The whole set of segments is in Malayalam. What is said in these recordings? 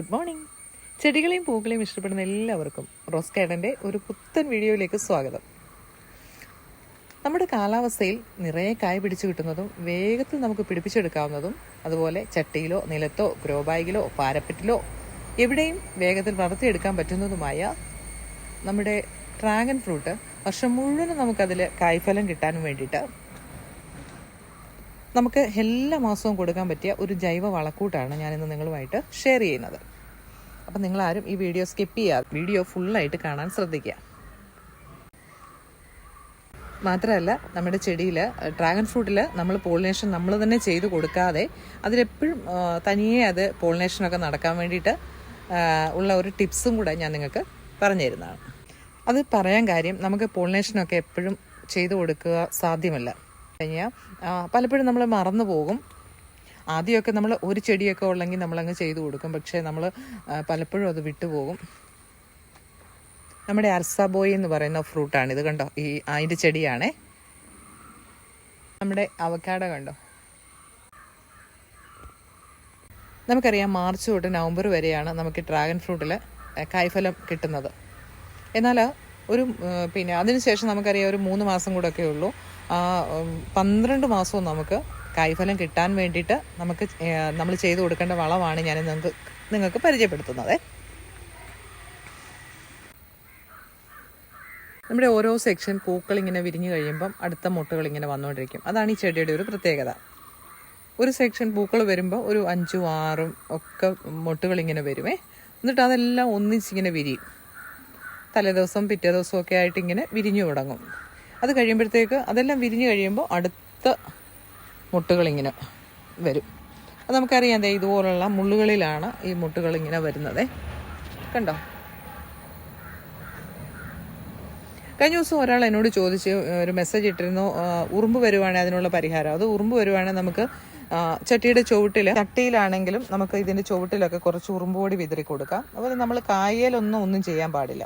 ഗുഡ് മോർണിംഗ് ചെടികളെയും പൂക്കളെയും ഇഷ്ടപ്പെടുന്ന എല്ലാവർക്കും റോസ് ഗാർഡന്റെ ഒരു പുത്തൻ വീഡിയോയിലേക്ക് സ്വാഗതം. നമ്മുടെ കാലാവസ്ഥയിൽ നിറയെ കായ പിടിച്ചു കിട്ടുന്നതും വേഗത്തിൽ നമുക്ക് പിടിപ്പിച്ചെടുക്കാവുന്നതും അതുപോലെ ചട്ടിയിലോ നിലത്തോ ഗ്രോ ബാഗിലോ പാരപ്പറ്റിലോ എവിടെയും വേഗത്തിൽ വളർത്തിയെടുക്കാൻ പറ്റുന്നതുമായ നമ്മുടെ ഡ്രാഗൺ ഫ്രൂട്ട് വർഷം മുഴുവനും നമുക്കതിൽ കായ്ഫലം കിട്ടാനും വേണ്ടിയിട്ട് നമുക്ക് എല്ലാ മാസവും കൊടുക്കാൻ പറ്റിയ ഒരു ജൈവ വളക്കൂട്ടാണ് ഞാനിന്ന് നിങ്ങളുമായിട്ട് ഷെയർ ചെയ്യുന്നത്. അപ്പം നിങ്ങളാരും ഈ വീഡിയോ സ്കിപ്പ് ചെയ്യാതെ വീഡിയോ ഫുള്ളായിട്ട് കാണാൻ ശ്രദ്ധിക്കുക. മാത്രമല്ല നമ്മുടെ ചെടിയിൽ ഡ്രാഗൺ ഫ്രൂട്ടിൽ നമ്മൾ പോളിനേഷൻ നമ്മൾ തന്നെ ചെയ്ത് കൊടുക്കാതെ അതിലെപ്പോഴും തനിയെ അത് പോളിനേഷനൊക്കെ നടക്കാൻ വേണ്ടിയിട്ട് ഉള്ള ഒരു ടിപ്സും കൂടെ ഞാൻ നിങ്ങൾക്ക് പറഞ്ഞു തരുന്നതാണ് അത് പറയാൻ കാര്യം നമുക്ക് പോളിനേഷനൊക്കെ എപ്പോഴും ചെയ്തു കൊടുക്കുക സാധ്യമല്ല. കഴിഞ്ഞാൽ പലപ്പോഴും നമ്മൾ മറന്നു പോകും. ആദ്യമൊക്കെ നമ്മൾ ഒരു ചെടിയൊക്കെ ഉള്ളെങ്കിൽ നമ്മളങ്ങ് ചെയ്തു കൊടുക്കും. പക്ഷേ നമ്മൾ പലപ്പോഴും അത് വിട്ടുപോകും. നമ്മുടെ അർസാബോയ് എന്ന് പറയുന്ന ഫ്രൂട്ടാണ് ഇത് കണ്ടോ? ഈ അതിന്റെ ചെടിയാണേ. നമ്മുടെ അവക്കാട കണ്ടോ? നമുക്കറിയാം മാർച്ച് തൊട്ട് നവംബർ വരെയാണ് നമുക്ക് ഡ്രാഗൺ ഫ്രൂട്ടിൽ കായ്ഫലം കിട്ടുന്നത്. എന്നാൽ ഒരു പിന്നെ അതിനുശേഷം നമുക്കറിയാം ഒരു മൂന്ന് മാസം കൂടെ ഒക്കെ ഉള്ളൂ. പന്ത്രണ്ട് മാസവും നമുക്ക് കായ്ഫലം കിട്ടാൻ വേണ്ടിയിട്ട് നമുക്ക് നമ്മൾ ചെയ്തു കൊടുക്കേണ്ട വളമാണ് ഞാൻ നിങ്ങൾക്ക് നിങ്ങൾക്ക് പരിചയപ്പെടുത്തുന്നത്. നമ്മുടെ ഓരോ സെക്ഷൻ പൂക്കൾ ഇങ്ങനെ വിരിഞ്ഞു കഴിയുമ്പം അടുത്ത മുട്ടുകൾ ഇങ്ങനെ വന്നുകൊണ്ടിരിക്കും. അതാണ് ഈ ചെടിയുടെ ഒരു പ്രത്യേകത. ഒരു സെക്ഷൻ പൂക്കൾ വരുമ്പോൾ ഒരു അഞ്ചും ആറും ഒക്കെ മുട്ടുകൾ ഇങ്ങനെ വരുമേ. എന്നിട്ട് അതെല്ലാം ഒന്നിച്ചിങ്ങനെ വിരിയും. തലേദിവസം പിറ്റേ ദിവസമൊക്കെ ആയിട്ട് ഇങ്ങനെ വിരിഞ്ഞു തുടങ്ങും. അത് കഴിയുമ്പോഴത്തേക്ക് അതെല്ലാം വിരിഞ്ഞു കഴിയുമ്പോൾ അടുത്ത മുട്ടുകൾ ഇങ്ങനെ വരും. അത് നമുക്കറിയാം ദേ ഇതുപോലുള്ള മുള്ളുകളിലാണ് ഈ മുട്ടുകളിങ്ങനെ വരുന്നത്. കണ്ടോ? കഴിഞ്ഞ ദിവസം ഒരാൾ എന്നോട് ചോദിച്ച് ഒരു മെസ്സേജ് ഇട്ടിരുന്നു ഉറുമ്പ് വരുവാണെങ്കിൽ അതിനുള്ള പരിഹാരം. അത് ഉറുമ്പ് വരുവാണെങ്കിൽ നമുക്ക് ചട്ടിയുടെ ചുവട്ടിൽ ചട്ടിയിലാണെങ്കിലും നമുക്ക് ഇതിന്റെ ചുവട്ടിലൊക്കെ കുറച്ച് ഉറുമ്പ് പൊടി വിതറി കൊടുക്കാം. അതുപോലെ നമ്മൾ കായലൊന്നും ഒന്നും ചെയ്യാൻ പാടില്ല.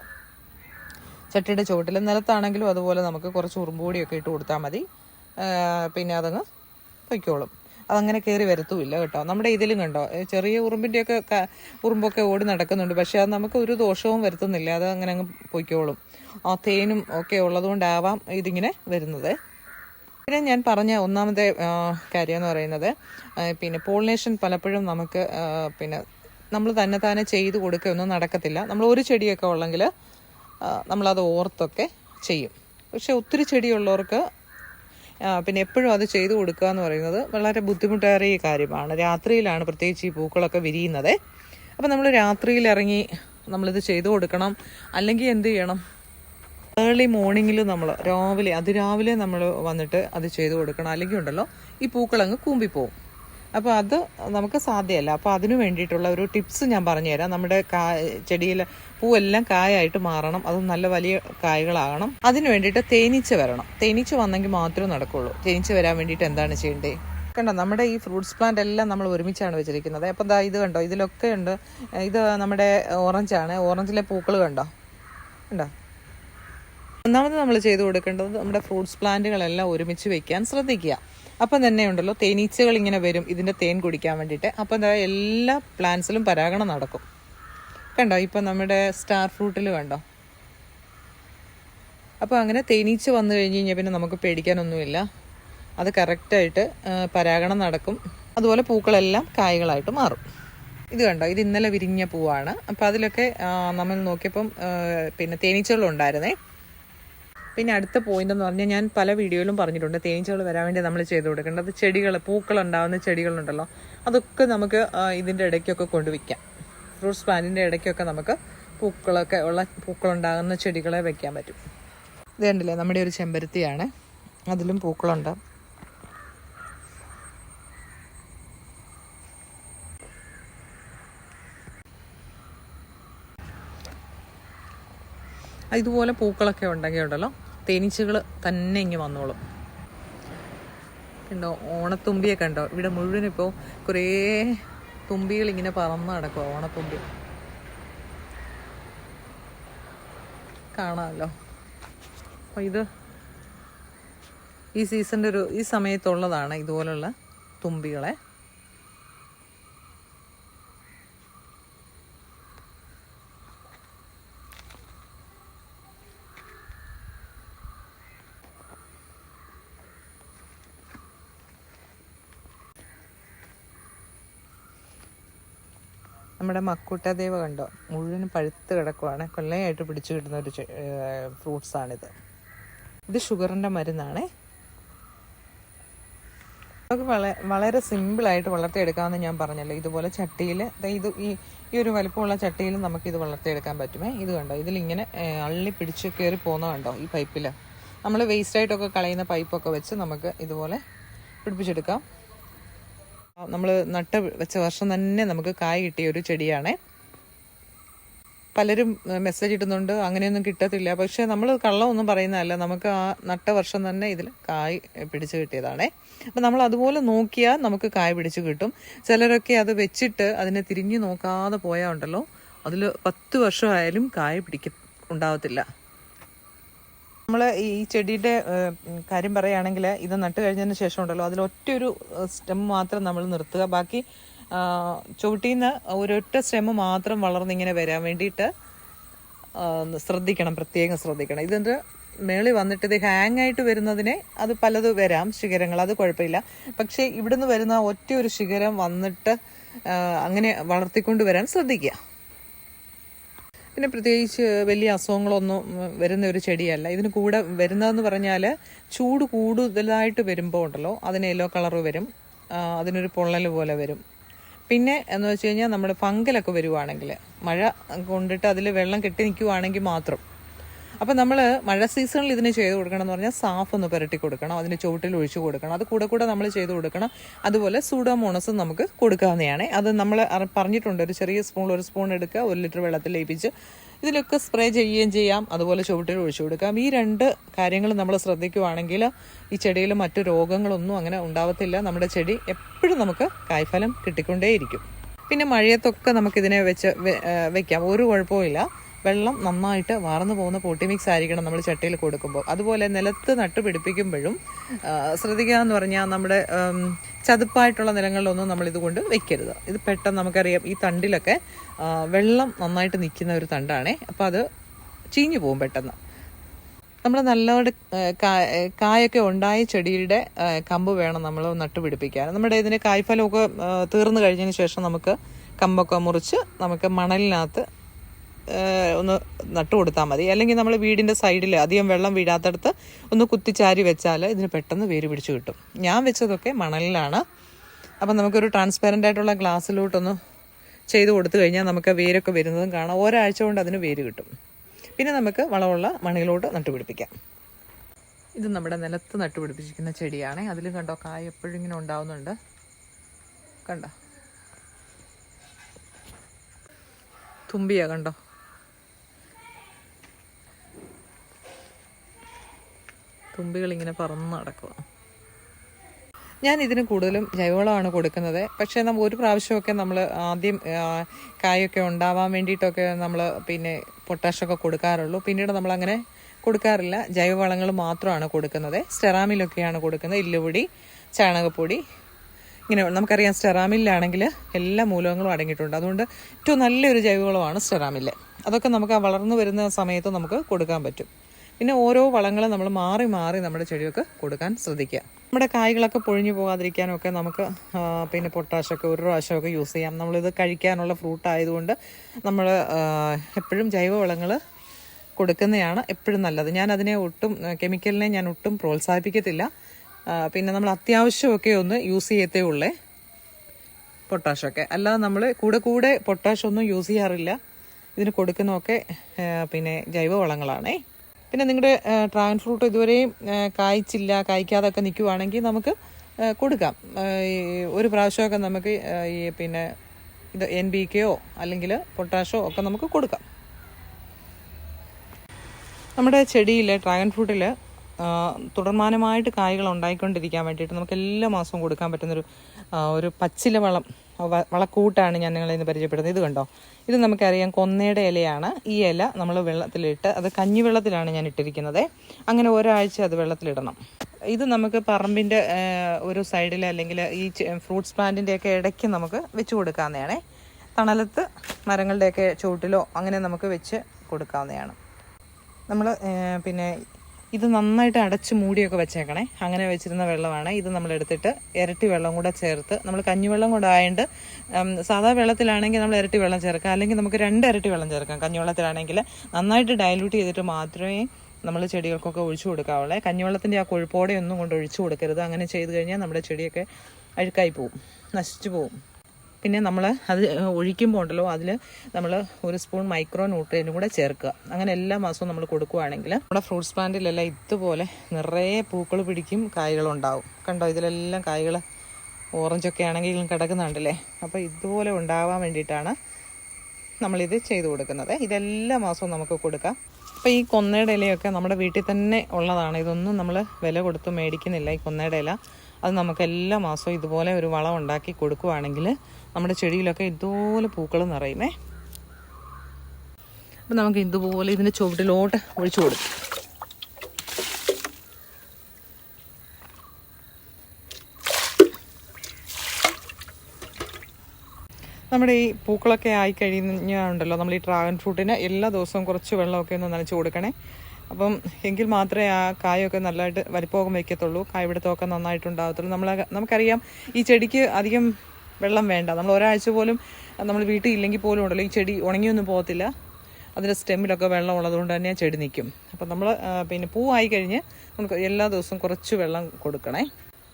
ചട്ടിയുടെ ചുവട്ടിൽ നിലത്താണെങ്കിലും അതുപോലെ നമുക്ക് കുറച്ച് ഉറുമ്പ് പൊടിയൊക്കെ ഇട്ട് കൊടുത്താൽ മതി. പിന്നെ അതങ്ങ് പൊയ്ക്കോളും അതങ്ങനെ കയറി വരത്തുമില്ല കേട്ടോ. നമ്മുടെ ഇതിലും കണ്ടോ ചെറിയ ഉറുമ്പിന്റെയൊക്കെ ഉറുമ്പൊക്കെ ഓടി നടക്കുന്നുണ്ട്. പക്ഷെ അത് നമുക്ക് ഒരു ദോഷവും വരുത്തുന്നില്ല. അത് അങ്ങനെ അങ്ങ് പൊയ്ക്കോളും. ആ തേനും ഒക്കെ ഉള്ളതുകൊണ്ടാവാം ഇതിങ്ങനെ വരുന്നത്. പിന്നെ ഞാൻ പറഞ്ഞ ഒന്നാമത്തെ കാര്യം എന്ന് പറയുന്നത് പിന്നെ പോളിനേഷൻ പലപ്പോഴും നമുക്ക് പിന്നെ നമ്മൾ തന്നെ തന്നെ ചെയ്ത് കൊടുക്കുകയൊന്നും നടക്കത്തില്ല. നമ്മൾ ഒരു ചെടിയൊക്കെ ഉള്ളെങ്കിൽ നമ്മളത് ഓർത്തൊക്കെ ചെയ്യും. പക്ഷെ ഒത്തിരി ചെടിയുള്ളവർക്ക് പിന്നെ എപ്പോഴും അത് ചെയ്തു കൊടുക്കുക എന്ന് പറയുന്നത് വളരെ ബുദ്ധിമുട്ടേറിയ കാര്യമാണ്. രാത്രിയിലാണ് പ്രത്യേകിച്ച് ഈ പൂക്കളൊക്കെ വിരിയുന്നത്. അപ്പം നമ്മൾ രാത്രിയിൽ ഇറങ്ങി നമ്മളിത് ചെയ്തു കൊടുക്കണം. അല്ലെങ്കിൽ എന്ത് ചെയ്യണം? ഏർലി മോർണിംഗിൽ നമ്മൾ രാവിലെ അതിരാവിലെ നമ്മൾ വന്നിട്ട് അത് ചെയ്തു കൊടുക്കണം. അല്ലെങ്കിൽ ഉണ്ടല്ലോ ഈ പൂക്കളങ്ങ് കൂമ്പിപ്പോവും. അപ്പോൾ അത് നമുക്ക് സാധ്യമല്ല അപ്പോൾ അതിനു വേണ്ടിയിട്ടുള്ള ഒരു ടിപ്സ് ഞാൻ പറഞ്ഞുതരാം. നമ്മുടെ കാ ചെടിയിൽ പൂവെല്ലാം കായായിട്ട് മാറണം. അത് നല്ല വലിയ കായകളാകണം. അതിനു വേണ്ടിയിട്ട് തേനീച്ച വരണം. തേനീച്ച വന്നെങ്കിൽ മാത്രമേ നടക്കുള്ളൂ. തേനീച്ച വരാൻ വേണ്ടിയിട്ട് എന്താണ് ചെയ്യേണ്ടത് കണ്ടോ നമ്മുടെ ഈ ഫ്രൂട്ട്സ് പ്ലാന്റ് എല്ലാം നമ്മൾ ഒരുമിച്ചാണ് വെച്ചിരിക്കുന്നത്. അപ്പം ദാ ഇത് കണ്ടോ ഇതിലൊക്കെ ഉണ്ട്. ഇത് നമ്മുടെ ഓറഞ്ചാണ് ഓറഞ്ചിലെ പൂക്കൾ കണ്ടോ? കണ്ടോ? ഒന്നാമത് നമ്മൾ ചെയ്തു കൊടുക്കേണ്ടത് നമ്മുടെ ഫ്രൂട്ട്സ് പ്ലാന്റുകളെല്ലാം ഒരുമിച്ച് വെക്കാൻ ശ്രദ്ധിക്കുക. അപ്പം തന്നെ ഉണ്ടല്ലോ തേനീച്ചകൾ ഇങ്ങനെ വരും ഇതിന്റെ തേൻ കുടിക്കാൻ വേണ്ടിയിട്ട്. അപ്പം എന്താ എല്ലാ പ്ലാന്റ്സിലും പരാഗണം നടക്കും. കണ്ടോ ഇപ്പം നമ്മുടെ സ്റ്റാർ ഫ്രൂട്ടിൽ കണ്ടോ? അപ്പോൾ അങ്ങനെ തേനീച്ച വന്നു കഴിഞ്ഞ് കഴിഞ്ഞാൽ പിന്നെ നമുക്ക് പേടിക്കാനൊന്നുമില്ല. അത് കറക്റ്റായിട്ട് പരാഗണം നടക്കും. അതുപോലെ പൂക്കളെല്ലാം കായ്കളായിട്ട് മാറും. ഇത് കണ്ടോ ഇത് ഇന്നലെ വിരിഞ്ഞ പൂവാണ്. അപ്പോൾ അതിലൊക്കെ നമ്മൾ നോക്കിയപ്പം പിന്നെ തേനീച്ചകളുണ്ടായിരുന്നേ. പിന്നെ അടുത്ത പോയിന്റ് എന്ന് പറഞ്ഞാൽ ഞാൻ പല വീഡിയോയിലും പറഞ്ഞിട്ടുണ്ട്. തേനീച്ചകൾ വരാൻ വേണ്ടി നമ്മൾ ചെയ്ത് കൊടുക്കേണ്ടത് ചെടികൾ പൂക്കൾ ഉണ്ടാകുന്ന ചെടികളുണ്ടല്ലോ. അതൊക്കെ നമുക്ക് ഇതിന്റെ ഇടയ്ക്കൊക്കെ കൊണ്ടുവയ്ക്കാം ഫ്രൂട്ട്സ് പ്ലാന്റിന്റെ ഇടയ്ക്കൊക്കെ നമുക്ക് പൂക്കളൊക്കെ ഉള്ള പൂക്കളുണ്ടാകുന്ന ചെടികളെ വെക്കാൻ പറ്റും. ഇത് കണ്ടില്ലേ? നമ്മുടെ ഒരു ചെമ്പരത്തിയാണ്. അതിലും പൂക്കളുണ്ട്. ഇതുപോലെ പൂക്കളൊക്കെ ഉണ്ടെങ്കിൽ ഉണ്ടല്ലോ തേനീച്ചകൾ തന്നെ ഇങ്ങ് വന്നോളും. കണ്ടോ ഓണത്തുമ്പിയൊക്കെ ഉണ്ടോ ഇവിടെ മുഴുവൻ ഇപ്പോൾ കുറേ തുമ്പികൾ ഇങ്ങനെ പറന്ന് നടക്കുക ഓണത്തുമ്പി. കാണാമല്ലോ. അപ്പോൾ ഇത് ഈ സീസണിന്റെ ഒരു ഈ സമയത്തുള്ളതാണ് ഇതുപോലുള്ള തുമ്പികളെ. നമ്മുടെ മക്കൂട്ടദേവ കണ്ടോ? മുഴുവൻ പഴുത്ത് കിടക്കുവാണ്. കൊല്ലയായിട്ട് പിടിച്ചു കിട്ടുന്ന ഒരു ഫ്രൂട്ട്സാണിത്. ഇത് ഷുഗറിന്റെ മരുന്നാണ്. നമുക്ക് വള വളരെ സിമ്പിളായിട്ട് വളർത്തിയെടുക്കാമെന്ന് ഞാൻ പറഞ്ഞല്ലോ. ഇതുപോലെ ചട്ടിയിൽ ഇത് ഈ ഈ ഒരു വലുപ്പമുള്ള ചട്ടിയിൽ നമുക്ക് ഇത് വളർത്തിയെടുക്കാൻ പറ്റുമേ. ഇത് കണ്ടോ? ഇതിലിങ്ങനെ അള്ളി പിടിച്ച് കയറി പോകുന്ന കണ്ടോ ഈ പൈപ്പിൽ നമ്മൾ വേസ്റ്റായിട്ടൊക്കെ കളയുന്ന പൈപ്പൊക്കെ വെച്ച് നമുക്ക് ഇതുപോലെ പിടിപ്പിച്ചെടുക്കാം. നമ്മൾ നട്ട് വെച്ച വർഷം തന്നെ നമുക്ക് കായ് കിട്ടിയ ഒരു ചെടിയാണേ. പലരും മെസ്സേജ് ഇടുന്നുണ്ട്. അങ്ങനെയൊന്നും കിട്ടത്തില്ല. പക്ഷെ നമ്മൾ കള്ളമൊന്നും പറയുന്നതല്ല. നമുക്ക് ആ നട്ട വർഷം തന്നെ ഇതിൽ കായ് പിടിച്ചു കിട്ടിയതാണേ. അപ്പം നമ്മൾ അതുപോലെ നോക്കിയാൽ നമുക്ക് കായ് പിടിച്ചു കിട്ടും. ചിലരൊക്കെ അത് വെച്ചിട്ട് അതിനെ തിരിഞ്ഞു നോക്കാതെ പോയാൽ ഉണ്ടല്ലോ. അതിൽ പത്ത് വർഷമായാലും കായ് പിടിക്കും ഉണ്ടാവത്തില്ല. നമ്മൾ ഈ ചെടിയുടെ കാര്യം പറയുകയാണെങ്കിൽ ഇത് നട്ട് കഴിഞ്ഞതിന് ശേഷം ഉണ്ടല്ലോ അതിൽ ഒറ്റയൊരു സ്റ്റെം മാത്രം നമ്മൾ നിർത്തുക. ബാക്കി ചുവട്ടിന്ന് ഒരൊറ്റ സ്റ്റെം മാത്രം വളർന്നിങ്ങനെ വരാൻ വേണ്ടിയിട്ട് ശ്രദ്ധിക്കണം. പ്രത്യേകം ശ്രദ്ധിക്കണം. ഇതിന്റെ മേളി വന്നിട്ട് ഇത് ഹാങ് ആയിട്ട് വരുന്നതിനെ അത് പലത് വരാം. ശിഖരങ്ങൾ അത് കുഴപ്പമില്ല. പക്ഷേ ഇവിടുന്ന് വരുന്ന ഒറ്റ ഒരു ശിഖരം വന്നിട്ട് അങ്ങനെ വളർത്തിക്കൊണ്ട് വരാൻ ശ്രദ്ധിക്കുക. പിന്നെ പ്രത്യേകിച്ച് വലിയ അസുഖങ്ങളൊന്നും വരുന്ന ഒരു ചെടിയല്ല. ഇതിന് കൂടെ വരുന്നതെന്ന് പറഞ്ഞാൽ ചൂട് കൂടുതലായിട്ട് വരുമ്പോൾ ഉണ്ടല്ലോ അതിന് യെല്ലോ കളർ വരും. അതിനൊരു പൊള്ളൽ പോലെ വരും. പിന്നെ എന്ന് വെച്ച് കഴിഞ്ഞാൽ നമ്മുടെ ഫംഗലൊക്കെ വരുവാണെങ്കിൽ മഴ കൊണ്ടിട്ട് അതിൽ വെള്ളം കെട്ടി നിൽക്കുവാണെങ്കിൽ മാത്രം. അപ്പം നമ്മൾ മഴ സീസണിൽ ഇതിന് ചെയ്ത് കൊടുക്കണം എന്ന് പറഞ്ഞാൽ സാഫ് ഒന്ന് പുരട്ടി കൊടുക്കണം അതിന് ചുവട്ടിൽ ഒഴിച്ചു കൊടുക്കണം. അത് കൂടെ കൂടെ നമ്മൾ ചെയ്ത് കൊടുക്കണം. അതുപോലെ സൂഡോമോണസും നമുക്ക് കൊടുക്കാവുന്നതാണ്. അത് നമ്മൾ പറഞ്ഞിട്ടുണ്ട് ഒരു ചെറിയ സ്പൂൺ ഒരു സ്പൂൺ എടുക്കുക ഒരു ലിറ്റർ വെള്ളത്തിൽ ലയിപ്പിച്ച് ഇതിലൊക്കെ സ്പ്രേ ചെയ്യുകയും ചെയ്യാം. അതുപോലെ ചുവട്ടിൽ ഒഴിച്ചു കൊടുക്കാം. ഈ രണ്ട് കാര്യങ്ങൾ നമ്മൾ ശ്രദ്ധിക്കുവാണെങ്കിൽ ഈ ചെടിയിൽ മറ്റു രോഗങ്ങളൊന്നും അങ്ങനെ ഉണ്ടാവത്തില്ല. നമ്മുടെ ചെടി എപ്പോഴും നമുക്ക് കായ്ഫലം കിട്ടിക്കൊണ്ടേയിരിക്കും. പിന്നെ മഴയത്തൊക്കെ നമുക്കിതിനെ വെച്ച് വെക്കാം. ഒരു കുഴപ്പമില്ല വെള്ളം നന്നായിട്ട് വാർന്നു പോകുന്ന പോട്ടി മിക്സ് ആയിരിക്കണം നമ്മൾ ചട്ടിയിൽ കൊടുക്കുമ്പോൾ. അതുപോലെ നിലത്ത് നട്ട് പിടിപ്പിക്കുമ്പോഴും ശ്രദ്ധിക്കുക എന്ന് പറഞ്ഞാൽ നമ്മുടെ ചതുപ്പായിട്ടുള്ള നിലങ്ങളിലൊന്നും നമ്മൾ ഇതുകൊണ്ട് വെക്കരുത്. ഇത് പെട്ടെന്ന് നമുക്കറിയാം ഈ തണ്ടിലൊക്കെ വെള്ളം നന്നായിട്ട് നിൽക്കുന്ന ഒരു തണ്ടാണേ. അപ്പോൾ അത് ചീഞ്ഞു പോകും പെട്ടെന്ന്. നമ്മൾ നല്ലോണം കായൊക്കെ ഉണ്ടായ ചെടിയുടെ കമ്പ് വേണം നമ്മൾ നട്ടുപിടിപ്പിക്കാൻ നമ്മുടെ ഇതിന് കായ്ഫലമൊക്കെ തീർന്നു കഴിഞ്ഞതിന് ശേഷം നമുക്ക് കമ്പൊക്കെ മുറിച്ച് നമുക്ക് മണലിനകത്ത് ഒന്ന് നട്ടു കൊടുത്താൽ മതി. അല്ലെങ്കിൽ നമ്മൾ വീടിന്റെ സൈഡിൽ അധികം വെള്ളം വീഴാത്തടത്ത് ഒന്ന് കുത്തിച്ചാരി വെച്ചാൽ ഇതിന് പെട്ടെന്ന് വേര് പിടിച്ചു കിട്ടും. ഞാൻ വെച്ചതൊക്കെ മണലിലാണ്. അപ്പം നമുക്കൊരു ട്രാൻസ്പെറന്റ് ആയിട്ടുള്ള ഗ്ലാസ്സിലോട്ടൊന്ന് ചെയ്ത് കൊടുത്തു കഴിഞ്ഞാൽ നമുക്ക് വേരൊക്കെ വരുന്നതും കാണാം. ഒരാഴ്ച കൊണ്ട് അതിന് വേര് കിട്ടും. പിന്നെ നമുക്ക് വളമുള്ള മണിലോട്ട് നട്ടുപിടിപ്പിക്കാം ഇത് നമ്മുടെ നിലത്ത് നട്ടുപിടിപ്പിച്ചിരിക്കുന്ന ചെടിയാണ്. അതിലും കണ്ടോ കായ എപ്പോഴും ഇങ്ങനെ ഉണ്ടാവുന്നുണ്ട്. കണ്ടോ? തുമ്പിയാ കണ്ടോ? തുമ്പികൾ ഇങ്ങനെ പറന്ന് നടക്കുക. ഞാൻ ഇതിന് കൂടുതലും ജൈവവളമാണ് കൊടുക്കുന്നത്. പക്ഷേ നമ്മൾ ഒരു പ്രാവശ്യമൊക്കെ നമ്മൾ ആദ്യം കായൊക്കെ ഉണ്ടാവാൻ വേണ്ടിയിട്ടൊക്കെ നമ്മൾ പിന്നെ പൊട്ടാഷൊക്കെ കൊടുക്കാറുള്ളൂ. പിന്നീട് നമ്മൾ അങ്ങനെ കൊടുക്കാറില്ല. ജൈവവളങ്ങൾ മാത്രമാണ് കൊടുക്കുന്നത്. സ്റ്റെറാമിലൊക്കെയാണ് കൊടുക്കുന്നത്. എല്ലുപൊടി ചാണകപ്പൊടി ഇങ്ങനെ നമുക്കറിയാം സ്റ്റെറാമിലാണെങ്കിൽ എല്ലാ മൂലകങ്ങളും അടങ്ങിയിട്ടുണ്ട്. അതുകൊണ്ട് ഏറ്റവും നല്ലൊരു ജൈവവളമാണ് സ്റ്റെറാമിൽ അതൊക്കെ നമുക്ക് ആ വളർന്നു വരുന്ന സമയത്ത് നമുക്ക് കൊടുക്കാൻ പറ്റും. പിന്നെ ഓരോ വളങ്ങളും നമ്മൾ മാറി മാറി നമ്മുടെ ചെടിയൊക്കെ കൊടുക്കാൻ ശ്രദ്ധിക്കുക. നമ്മുടെ കായ്കളൊക്കെ പൊഴിഞ്ഞു പോകാതിരിക്കാനൊക്കെ നമുക്ക് പിന്നെ പൊട്ടാഷൊക്കെ ഒരു പ്രാവശ്യമൊക്കെ യൂസ് ചെയ്യാം. നമ്മളിത് കഴിക്കാനുള്ള ഫ്രൂട്ട് ആയതുകൊണ്ട് നമ്മൾ എപ്പോഴും ജൈവവളങ്ങൾ കൊടുക്കുന്നതാണ് എപ്പോഴും നല്ലത്. ഞാൻ അതിനെ ഒട്ടും കെമിക്കലിനെ ഞാൻ ഒട്ടും പ്രോത്സാഹിപ്പിക്കത്തില്ല. പിന്നെ നമ്മൾ അത്യാവശ്യമൊക്കെ ഒന്ന് യൂസ് ചെയ്യത്തേ ഉള്ളേ പൊട്ടാഷൊക്കെ. അല്ലാതെ നമ്മൾ കൂടെ കൂടെ പൊട്ടാഷൊന്നും യൂസ് ചെയ്യാറില്ല. ഇതിന് കൊടുക്കുന്നതൊക്കെ പിന്നെ ജൈവവളങ്ങളാണേ പിന്നെ നിങ്ങളുടെ ഡ്രാഗൺ ഫ്രൂട്ട് ഇതുവരെയും കായ്ച്ചില്ല കായ്ക്കാതൊക്കെ നിൽക്കുവാണെങ്കിൽ നമുക്ക് കൊടുക്കാം. ഒരു പ്രാവശ്യമൊക്കെ നമുക്ക് ഈ പിന്നെ ഇത് എൻ ബി കെയോ അല്ലെങ്കിൽ പൊട്ടാഷോ ഒക്കെ നമുക്ക് കൊടുക്കാം. നമ്മുടെ ചെടിയിൽ ഡ്രാഗൺ ഫ്രൂട്ടിൽ തുടർമാനമായിട്ട് കായ്കൾ ഉണ്ടായിക്കൊണ്ടിരിക്കാൻ വേണ്ടിയിട്ട് നമുക്ക് എല്ലാ മാസവും കൊടുക്കാൻ പറ്റുന്നൊരു ഒരു പച്ചില വളം വളക്കൂട്ടാണ് ഞാൻ നിങ്ങളെ ഇന്ന് പരിചയപ്പെടുന്നത്. ഇത് കണ്ടോ? ഇത് നമുക്കറിയാം കൊന്നയുടെ ഇലയാണ്. ഈ ഇല നമ്മൾ വെള്ളത്തിലിട്ട് അത് കഞ്ഞിവെള്ളത്തിലാണ് ഞാൻ ഇട്ടിരിക്കുന്നത്. അങ്ങനെ ഒരാഴ്ച അത് വെള്ളത്തിലിടണം. ഇത് നമുക്ക് പറമ്പിന്റെ ഒരു സൈഡിൽ അല്ലെങ്കിൽ ഈ ഫ്രൂട്ട്സ് പ്ലാന്റിന്റെയൊക്കെ ഇടയ്ക്ക് നമുക്ക് വെച്ച് കൊടുക്കാവുന്നതാണേ. തണലത്ത് മരങ്ങളുടെയൊക്കെ ചുവട്ടിലോ അങ്ങനെ നമുക്ക് വെച്ച് കൊടുക്കാവുന്നതാണ്. നമ്മൾ പിന്നെ ഇത് നന്നായിട്ട് അടച്ച് മൂടിയൊക്കെ വെച്ചേക്കണേ. അങ്ങനെ വെച്ചിരുന്ന വെള്ളമാണ്. ഇത് നമ്മൾ എടുത്തിട്ട് ഇരട്ടി വെള്ളം കൂടെ ചേർത്ത് നമ്മൾ കഞ്ഞിവെള്ളം കൂടെ ആയതുകൊണ്ട് സാധാ വെള്ളത്തിലാണെങ്കിൽ നമ്മൾ ഇരട്ടി വെള്ളം ചേർക്കാം. അല്ലെങ്കിൽ നമുക്ക് രണ്ട് ഇരട്ടി വെള്ളം ചേർക്കാം കഞ്ഞിവെള്ളത്തിലാണെങ്കിൽ നന്നായിട്ട് ഡയലൂട്ട് ചെയ്തിട്ട് മാത്രമേ നമ്മൾ ചെടികൾക്കൊക്കെ ഒഴിച്ചു കൊടുക്കാവുള്ളേ. കഞ്ഞിവെള്ളത്തിന്റെ ആ കൊഴുപ്പോടെ ഒന്നും കൊണ്ട് ഒഴിച്ചു കൊടുക്കരുത്. അങ്ങനെ ചെയ്ത് കഴിഞ്ഞാൽ നമ്മുടെ ചെടിയൊക്കെ അഴുക്കായി പോവും. നശിച്ചു പോവും. പിന്നെ നമ്മൾ അത് ഒഴിക്കുമ്പോൾ ഉണ്ടല്ലോ അതിൽ നമ്മൾ ഒരു സ്പൂൺ മൈക്രോ ന്യൂട്രിയനും കൂടെ ചേർക്കുക. അങ്ങനെ എല്ലാ മാസവും നമ്മൾ കൊടുക്കുകയാണെങ്കിൽ നമ്മുടെ ഫ്രൂട്ട്സ് പ്ലാന്റിലെല്ലാം ഇതുപോലെ നിറയെ പൂക്കൾ പിടിക്കും കായ്കളുണ്ടാവും കണ്ടോ? ഇതിലെല്ലാം കായ്കൾ ഓറഞ്ചൊക്കെ ആണെങ്കിലും കിടക്കുന്നുണ്ടല്ലേ? അപ്പോൾ ഇതുപോലെ ഉണ്ടാവാൻ വേണ്ടിയിട്ടാണ് നമ്മളിത് ചെയ്തു കൊടുക്കുന്നത്. ഇതെല്ലാ മാസവും നമുക്ക് കൊടുക്കാം. അപ്പോൾ ഈ കൊന്നയുടെ ഇലയൊക്കെ നമ്മുടെ വീട്ടിൽ തന്നെ ഉള്ളതാണ്. ഇതൊന്നും നമ്മൾ വില കൊടുത്ത് മേടിക്കുന്നില്ല ഈ കൊന്നയുടെ ഇല. അത് നമുക്ക് എല്ലാ മാസവും ഇതുപോലെ ഒരു വളം ഉണ്ടാക്കി കൊടുക്കുവാണെങ്കിൽ നമ്മുടെ ചെടിയിലൊക്കെ ഇതുപോലെ പൂക്കൾ നിറയുമേ അപ്പം നമുക്ക് ഇതുപോലെ ഇതിന്റെ ചുവട്ടിലോട്ട് ഒഴിച്ചു കൊടുക്കും. നമ്മുടെ ഈ പൂക്കളൊക്കെ ആയി കഴിഞ്ഞുണ്ടല്ലോ നമ്മൾ ഈ ഡ്രാഗൺ ഫ്രൂട്ടിന് എല്ലാ ദിവസവും കുറച്ച് വെള്ളമൊക്കെ ഒന്ന് നനച്ച് കൊടുക്കണേ. അപ്പം എങ്കിൽ മാത്രമേ ആ കായൊക്കെ നല്ലതായിട്ട് വലിപ്പമൊക്കെ വയ്ക്കത്തുള്ളൂ. കായപിടുത്തമൊക്കെ നന്നായിട്ടുണ്ടാകത്തുള്ളൂ. നമ്മൾ നമുക്കറിയാം ഈ ചെടിക്ക് അധികം വെള്ളം വേണ്ട. നമ്മൾ ഒരാഴ്ച പോലും നമ്മൾ വീട്ടിൽ ഇല്ലെങ്കിൽ പോലും ഉണ്ടല്ലോ ഈ ചെടി ഉണങ്ങിയൊന്നും പോകത്തില്ല. അതിന്റെ സ്റ്റെമ്മിലൊക്കെ വെള്ളം ഉള്ളതുകൊണ്ട് തന്നെ ചെടി നിൽക്കും. അപ്പം നമ്മൾ പിന്നെ പൂവായി കഴിഞ്ഞ് നമുക്ക് എല്ലാ ദിവസവും കുറച്ച് വെള്ളം കൊടുക്കണേ.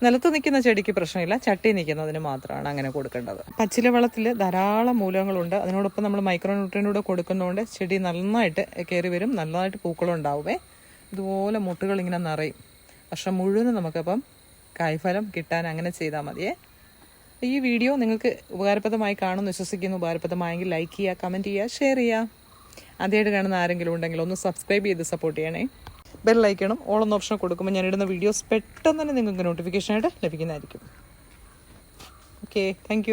നിലത്ത് നിൽക്കുന്ന ചെടിക്ക് പ്രശ്നമില്ല ചട്ടി നിൽക്കുന്നതിന് മാത്രമാണ് അങ്ങനെ കൊടുക്കേണ്ടത്. പച്ചില വളത്തിൽ ധാരാളം മൂലകങ്ങളുണ്ട്. അതിനോടൊപ്പം നമ്മൾ മൈക്രോ ന്യൂട്രിയനൂടെ കൊടുക്കുന്നതുകൊണ്ട് ചെടി നന്നായിട്ട് കയറി വരും നല്ലതായിട്ട് പൂക്കളുണ്ടാവുമേ ഇതുപോലെ മുട്ടുകൾ ഇങ്ങനെ നിറയും. വർഷം മുഴുവനും നമുക്കപ്പം കായ്ഫലം കിട്ടാൻ അങ്ങനെ ചെയ്താൽ മതിയേ. ഈ വീഡിയോ നിങ്ങൾക്ക് ഉപകാരപ്രദമായി കാണുമെന്ന് വിശ്വസിക്കുന്നു. ഉപകാരപ്രദമായെങ്കിൽ ലൈക്ക് ചെയ്യുക കമന്റ് ചെയ്യുക ഷെയർ ചെയ്യുക. ആദ്യമായിട്ട് കാണുന്ന ആരെങ്കിലും ഉണ്ടെങ്കിൽ ഒന്ന് സബ്സ്ക്രൈബ് ചെയ്ത് സപ്പോർട്ട് ചെയ്യണേ. ബെൽ ലൈക്കണം ഓളെന്ന ഓപ്ഷൻ കൊടുക്കുമ്പോൾ ഞാൻ ഇടുന്ന വീഡിയോസ് പെട്ടെന്ന് തന്നെ നിങ്ങൾക്ക് നോട്ടിഫിക്കേഷനായിട്ട് ലഭിക്കുന്നതായിരിക്കും. Okay thank